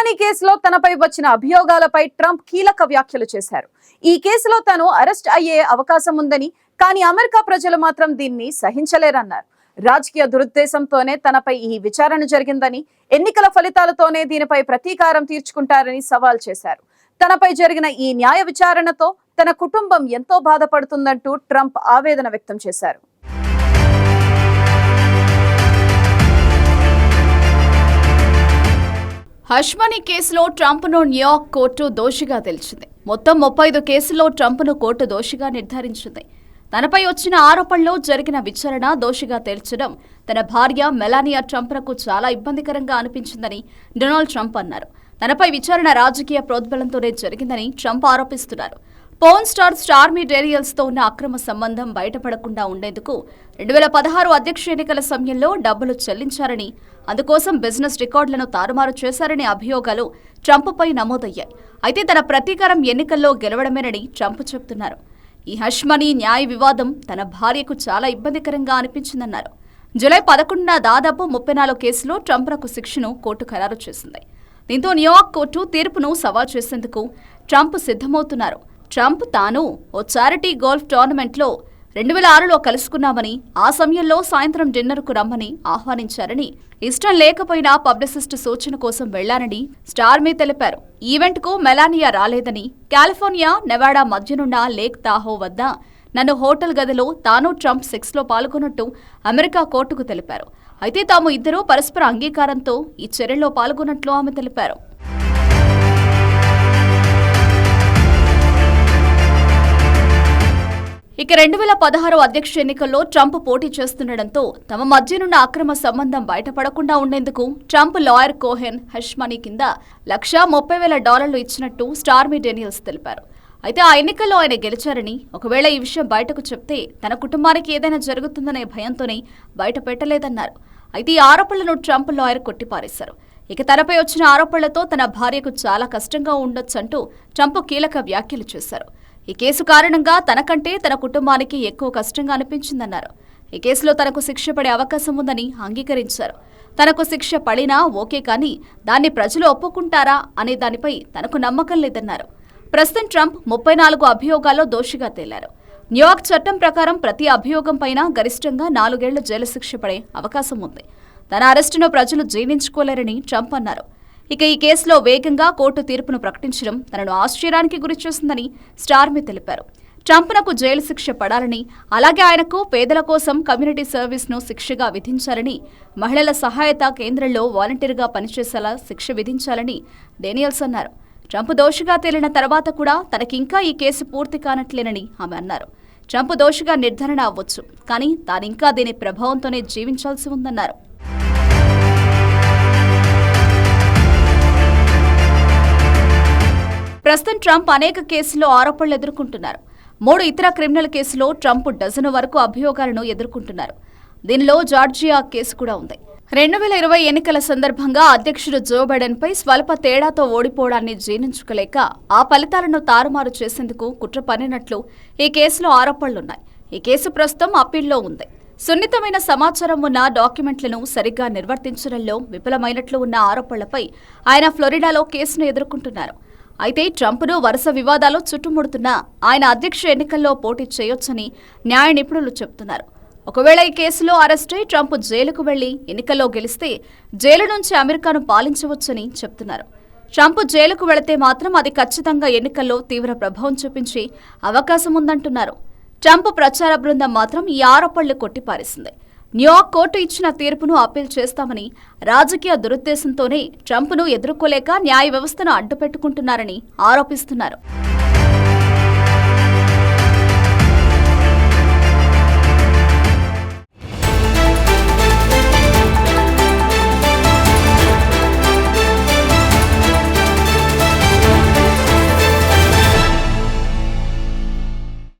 హష్మనీ కేసులో తనపై వచ్చిన అభియోగాలపై ట్రంప్ కీలక వ్యాఖ్యలు చేశారు. ఈ కేసులో తాను అరెస్ట్ అయ్యే అవకాశం ఉందని కానీ అమెరికా ప్రజలు మాత్రం దీన్ని సహించలేరన్నారు. రాజకీయ దురుద్దేశంతోనే తనపై ఈ విచారణ జరిగిందని ఎన్నికల ఫలితాలతోనే దీనిపై ప్రతీకారం తీర్చుకుంటారని సవాల్ చేశారు. తనపై జరిగిన ఈ న్యాయ విచారణతో తన కుటుంబం ఎంతో బాధపడుతుందంటూ ట్రంప్ ఆవేదన వ్యక్తం చేశారు. హష్మనీ కేసులో ట్రంప్ను న్యూయార్క్ కోర్టు దోషిగా తెలిసింది మొత్తం ముప్పై ఐదు కేసుల్లో ట్రంప్ను కోర్టు దోషిగా నిర్ధారించింది. తనపై వచ్చిన ఆరోపణలో జరిగిన విచారణ దోషిగా తేల్చడం తన భార్య మెలానియా ట్రంప్లకు చాలా ఇబ్బందికరంగా అనిపించిందని డొనాల్డ్ ట్రంప్ అన్నారు. తనపై విచారణ రాజకీయ ప్రోద్బలంతోనే జరిగిందని ట్రంప్ ఆరోపిస్తున్నారు. పోన్ స్టార్ స్టార్మీ డేరియల్స్తో ఉన్న అక్రమ సంబంధం బయటపడకుండా ఉండేందుకు రెండు వేల పదహారు అధ్యక్ష ఎన్నికల సమయంలో డబ్బులు చెల్లించారని అందుకోసం బిజినెస్ రికార్డులను తారుమారు చేశారనే అభియోగాలు ట్రంప్పై నమోదయ్యాయి. అయితే తన ప్రతీకారం ఎన్నికల్లో గెలవడమేనని ట్రంప్ చెబుతున్నారు ఈ హష్మనీ న్యాయ వివాదం తన భార్యకు చాలా ఇబ్బందికరంగా అనిపించిందన్నారు. జూలై పదకొండున దాదాపు ముప్పై నాలుగు కేసులో ట్రంప్లకు శిక్షను కోర్టు ఖరారు చేసింది. దీంతో న్యూయార్క్ కోర్టు తీర్పును సవాల్ చేసేందుకు ట్రంప్ సిద్ధమవుతున్నారు. ట్రంప్ తాను ఓ చారిటీ గోల్ఫ్ టోర్నమెంట్లో రెండు వేల ఆరులో కలుసుకున్నామని ఆ సమయంలో సాయంత్రం డిన్నర్కు రమ్మని ఆహ్వానించారని ఇష్టం లేకపోయినా పబ్లిసిస్ట్ సూచన కోసం వెళ్ళానని స్టార్మీ తెలిపారు. ఈవెంట్కు మెలానియా రాలేదని కాలిఫోర్నియా నెవాడా మధ్యనున్న లేక్ తాహో వద్ద నన్ను హోటల్ గదిలో తాను ట్రంప్ సెక్స్లో పాల్గొన్నట్టు అమెరికా కోర్టుకు తెలిపారు. అయితే తాము ఇద్దరూ పరస్పర అంగీకారంతో ఈ చర్యలో పాల్గొన్నట్లు ఆమె తెలిపారు. ఇక రెండు వేల పదహారు అధ్యక్ష ఎన్నికల్లో ట్రంప్ పోటీ చేస్తుండటంతో తమ మధ్యనున్న అక్రమ సంబంధం బయటపడకుండా ఉండేందుకు ట్రంప్ లాయర్ కోహెన్ హష్మనీ కింద లక్షా ముప్పై వేల డాలర్లు ఇచ్చినట్టు స్టార్మీ డేనియల్స్ తెలిపారు. అయితే ఆ ఎన్నికల్లో ఆయన గెలిచారని ఒకవేళ ఈ విషయం బయటకు చెప్తే తన కుటుంబానికి ఏదైనా జరుగుతుందనే భయంతోనే బయట పెట్టలేదన్నారు అయితే ఈ ఆరోపణలను ట్రంప్ లాయర్ కొట్టిపారేశారు. ఇక తనపై వచ్చిన ఆరోపణలతో తన భార్యకు చాలా కష్టంగా ఉండొచ్చంటూ ట్రంప్ కీలక వ్యాఖ్యలు చేశారు. ఈ కేసు కారణంగా తనకంటే తన కుటుంబానికి ఎక్కువ కష్టంగా అనిపించిందన్నారు. ఈ కేసులో తనకు శిక్ష పడే అవకాశం ఉందని అంగీకరించారు. తనకు శిక్ష పడినా ఓకే కానీ దాన్ని ప్రజలు ఒప్పుకుంటారా అనే దానిపై తనకు నమ్మకం లేదన్నారు. ప్రస్తుతం ట్రంప్ ముప్పై నాలుగు అభియోగాల్లో దోషిగా తేలారు. న్యూయార్క్ చట్టం ప్రకారం ప్రతి అభియోగం పైన గరిష్టంగా నాలుగేళ్ళ జైలు శిక్ష పడే అవకాశం ఉంది. తన అరెస్టును ప్రజలు జీర్ణించుకోలేరని ట్రంప్ అన్నారు. ఇక ఈ కేసులో వేగంగా కోర్టు తీర్పును ప్రకటించడం తనను ఆశ్చర్యానికి గురిచేసిందని స్టార్మీ తెలిపారు. ట్రంప్నకు జైలు శిక్ష పడాలని అలాగే ఆయనకు పేదల కోసం కమ్యూనిటీ సర్వీస్ను శిక్షగా విధించాలని మహిళల సహాయత కేంద్రంలో వాలంటీర్గా పనిచేసేలా శిక్ష విధించాలని డేనియల్స్ అన్నారు. ట్రంప్ దోషిగా తేలిన తర్వాత కూడా తనకింకా ఈ కేసు పూర్తి కానట్లేనని ఆమె అన్నారు. ట్రంప్ దోషిగా నిర్ధారణ అవ్వచ్చు కానీ తానింకా దీని ప్రభావంతోనే జీవించాల్సి ఉందన్నారు. ప్రస్తుతం ట్రంప్ అనేక కేసుల్లో ఆరోపణలు ఎదుర్కొంటున్నారు. మూడు ఇతర క్రిమినల్ కేసులో ట్రంప్ డజను వరకు అభియోగాలను ఎదుర్కొంటున్నారు. దీనిలో జార్జియా కేసు కూడా ఉంది. రెండు వేల ఇరవై ఎన్నికల సందర్భంగా అధ్యక్షుడు జో బైడెన్పై స్వల్ప తేడాతో ఓడిపోవడాన్ని జీర్ణించుకోలేక ఆ ఫలితాలను తారుమారు చేసేందుకు కుట్ర పన్నినట్లు ఈ కేసులో ఆరోపణలున్నాయి. ఈ కేసు ప్రస్తుతం అప్పీల్లో ఉంది. సున్నితమైన సమాచారం ఉన్న డాక్యుమెంట్లను సరిగ్గా నిర్వర్తించడంలో విఫలమైనట్లు ఉన్న ఆరోపణలపై ఆయన ఫ్లోరిడాలో కేసును ఎదుర్కొంటున్నారు. అయితే ట్రంప్ను వరుస వివాదాలు చుట్టుముడుతున్న ఆయన అధ్యక్ష ఎన్నికల్లో పోటీ చేయొచ్చని న్యాయ నిపుణులు చెబుతున్నారు. ఒకవేళ ఈ కేసులో అరెస్టై ట్రంప్ జైలుకు వెళ్ళి ఎన్నికల్లో గెలిస్తే జైలు నుంచి అమెరికాను పాలించవచ్చని చెప్తున్నారు ట్రంప్ జైలుకు వెళితే మాత్రం అది ఖచ్చితంగా ఎన్నికల్లో తీవ్ర ప్రభావం చూపించే అవకాశం ఉందంటున్నారు ట్రంప్ ప్రచార బృందం మాత్రం ఈ ఆరోపణలు కొట్టిపారేసింది. న్యూయార్క్ కోర్టు ఇచ్చిన తీర్పును అప్పీల్ చేస్తామని రాజకీయ దురుద్దేశంతోనే ట్రంప్ను ఎదుర్కోలేక న్యాయ వ్యవస్థను అడ్డుపెట్టుకుంటున్నారని ఆరోపిస్తున్నారు.